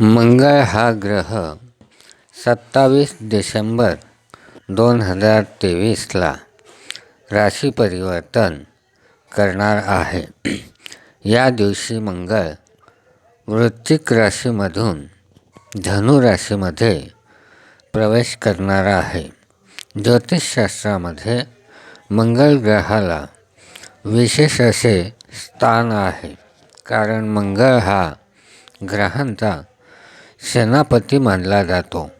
मंगळ हा ग्रह सत्तावीस डिसेंबर दोन हजार तेवीसला राशी परिवर्तन करणार आहे. या दिवशी मंगळ वृश्चिक राशीमधून धनु राशीमध्ये प्रवेश करणार आहे. ज्योतिषशास्त्रामध्ये मंगळ ग्रहाला विशेष असे स्थान आहे. कारण मंगळ हा ग्रहांचा सेनापती मानला जातो.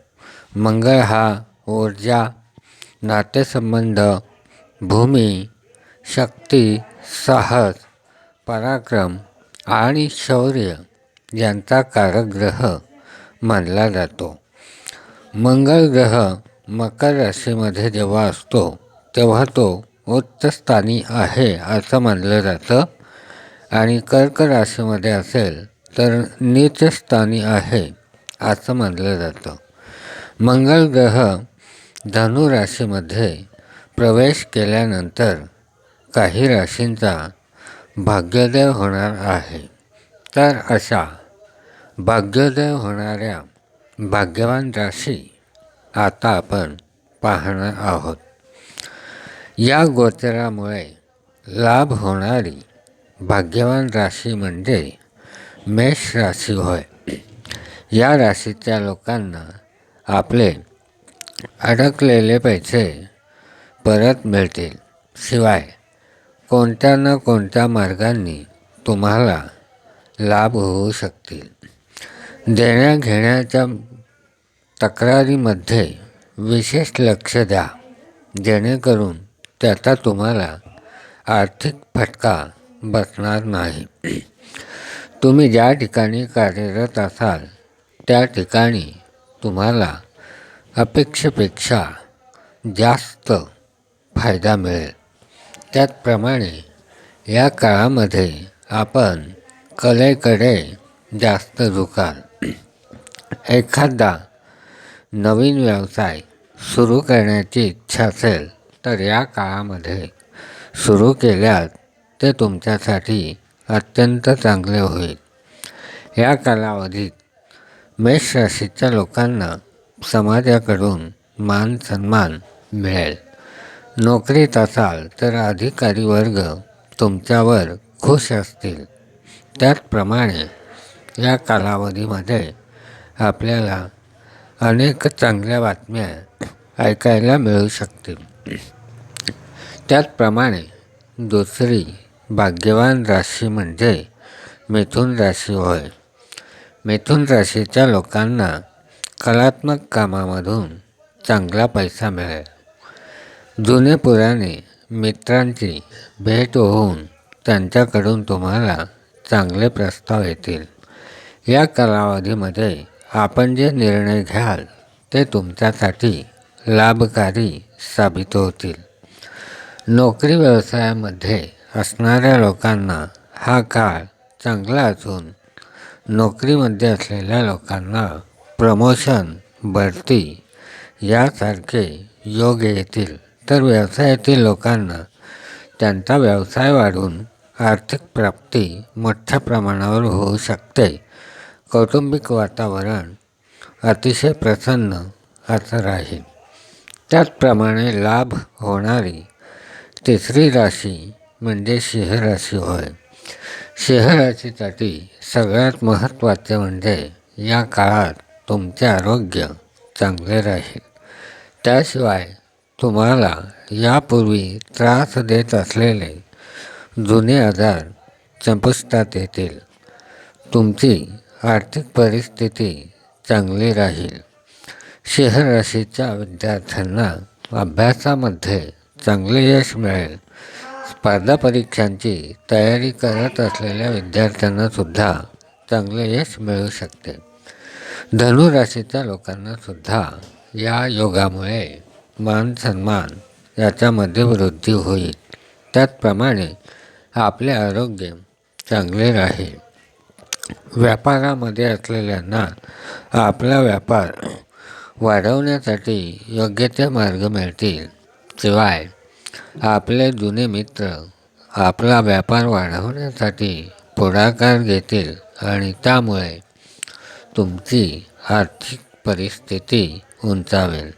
मंगळ हा ऊर्जा नातेसंबंध भूमी शक्ती साहस पराक्रम आणि शौर्य यांचा कारक ग्रह मानला जातो. मंगळ ग्रह मकर राशीमध्ये जेव्हा असतो तेव्हा तो उच्चस्थानी आहे असं मानलं जातं. आणि कर्क राशीमध्ये असेल तर नीचस्थानी आहे. असं मानलं जातं. मंगळ ग्रह धनु राशीमध्ये प्रवेश केल्यानंतर काही राशींचा भाग्योदय होणार आहे. तर अशा भाग्योदय होणाऱ्या भाग्यवान राशी आता आपण पाहणार आहोत. या गोचरामुळे लाभ होणारी भाग्यवान राशी म्हणजे मेष राशी होय. या राशीच्या लोकांना आपले अडकलेले पैसे परत मिळतील. शिवाय कोणत्या ना कोणत्या मार्गांनी तुम्हाला लाभ होऊ शकतील. देण्याघेण्याच्या तक्रारीमध्ये विशेष लक्ष द्या. जेणेकरून त्याचा तुम्हाला आर्थिक फटका बसणार नाही. तुम्ही ज्या ठिकाणी कार्यरत असाल त्या ठिकाणी तुम्हाला अपेक्षेपेक्षा जास्त फायदा मिळेल. त्याचप्रमाणे या काळामध्ये आपण कलेकडे जास्त झुकाल एखादा नवीन व्यवसाय सुरू करण्याची इच्छा असेल तर या काळामध्ये सुरू केल्यास ते तुमच्यासाठी अत्यंत चांगले होईल. या कालावधीत मेष राशीच्या लोकांना समाजाकडून मान सन्मान मिळेल. नोकरीत असाल तर अधिकारी वर्ग तुमच्यावर खुश असतील. त्याचप्रमाणे या कालावधीमध्ये आपल्याला अनेक चांगल्या बातम्या ऐकायला मिळू शकतील. त्याचप्रमाणे दुसरी भाग्यवान राशी म्हणजे मिथुन राशी होय. मिथुन राशीच्या लोकांना कलात्मक कामामधून चांगला पैसा मिळेल. जुने पुराणे मित्रांची भेट होऊन त्यांच्याकडून तुम्हाला चांगले प्रस्ताव येतील. या कालावधीमध्ये आपण जे निर्णय घ्याल ते तुमच्यासाठी लाभकारी साबित होतील. नोकरी व्यवसायामध्ये असणाऱ्या लोकांना हा काळ चांगला असून नोकरीमध्ये असलेल्या लोकांना प्रमोशन बढती यासारखे योग येतील. तर व्यवसायातील लोकांना त्यांचा व्यवसाय वाढून आर्थिक प्राप्ती मोठ्या प्रमाणावर होऊ शकते. कौटुंबिक वातावरण अतिशय प्रसन्न असं राहील. त्याचप्रमाणे लाभ होणारी तिसरी राशी म्हणजे सिंह राशी होय. शहराची राशीसाठी सगळ्यात महत्त्वाचे म्हणजे या काळात तुमचे आरोग्य चांगले राहील. त्याशिवाय तुम्हाला यापूर्वी त्रास देत असलेले जुने आजार संपुष्टात येतील. तुमची आर्थिक परिस्थिती चांगली राहील. सिंह राशीच्या विद्यार्थ्यांना अभ्यासामध्ये चांगले यश मिळेल. स्पर्धा परीक्षांची तयारी करत असलेल्या विद्यार्थ्यांनासुद्धा चांगले यश मिळू शकते. धनुराशीच्या लोकांनासुद्धा या योगामुळे मान सन्मान याच्यामध्ये वृद्धी होईल. त्याचप्रमाणे आपले आरोग्य चांगले राहील. व्यापारामध्ये असलेल्यांना आपला व्यापार वाढवण्यासाठी योग्य ते मार्ग मिळतील. शिवाय आपले जुने मित्र आपला व्यापार वाढवण्यासाठी पुढाकार घेतील आणि त्यामुळे तुमची आर्थिक परिस्थिती उंचावेल.